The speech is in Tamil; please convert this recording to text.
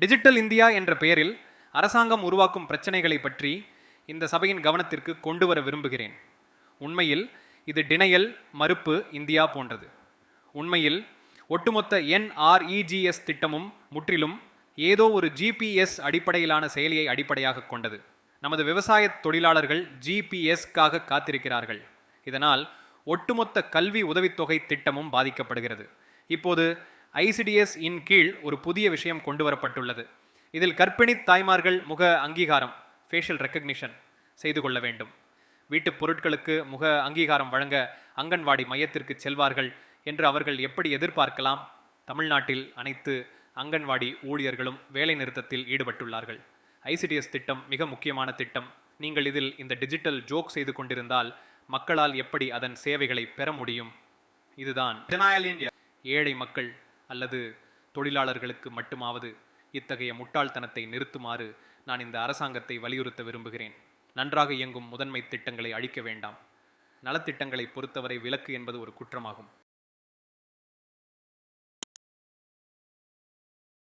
டிஜிட்டல் இந்தியா என்ற பெயரில் அரசாங்கம் உருவாக்கும் பிரச்சனைகளை பற்றி இந்த சபையின் கவனத்திற்கு கொண்டு வர விரும்புகிறேன். உண்மையில் இது டினையல் மறுப்பு இந்தியா போன்றது. உண்மையில் ஒட்டுமொத்த என்ஆர்இஜிஎஸ் திட்டமும் முற்றிலும் ஏதோ ஒரு ஜிபிஎஸ் அடிப்படையிலான செயலியை அடிப்படையாக கொண்டது. நமது விவசாய தொழிலாளர்கள் ஜிபிஎஸ்க்காக காத்திருக்கிறார்கள். இதனால் ஒட்டுமொத்த கல்வி உதவித்தொகை திட்டமும் பாதிக்கப்படுகிறது. இப்போது ஐசிடிஎஸ் இன் கீழ் ஒரு புதிய விஷயம் கொண்டு வரப்பட்டுள்ளது இதில் கர்ப்பிணி தாய்மார்கள் முக அங்கீகாரம் ஃபேஷியல் ரெக்கக்னிஷன் செய்து கொள்ள வேண்டும். வீட்டுப் பொருட்களுக்கு முக அங்கீகாரம் வழங்க அங்கன்வாடி மையத்திற்கு செல்வார்கள் என்று அவர்கள் எப்படி எதிர்பார்க்கலாம்? தமிழ்நாட்டில் அனைத்து அங்கன்வாடி ஊழியர்களும் வேலை நிறுத்தத்தில் ஈடுபட்டுள்ளார்கள். ஐசிடிஎஸ் திட்டம் மிக முக்கியமான திட்டம். நீங்கள் இதில் இந்த டிஜிட்டல் ஜோக் செய்து கொண்டிருந்தால் மக்களால் எப்படி அதன் சேவைகளை பெற முடியும்? இதுதான். ஏழை மக்கள் அல்லது தொழிலாளர்களுக்கு மட்டுமாவது இத்தகைய முட்டாள்தனத்தை நிறுத்துமாறு நான் இந்த அரசாங்கத்தை வலியுறுத்த விரும்புகிறேன். நன்றாக இயங்கும் முதன்மை திட்டங்களை அழிக்க வேண்டாம். நலத்திட்டங்களை பொறுத்தவரை விலக்கு என்பது ஒரு குற்றமாகும்.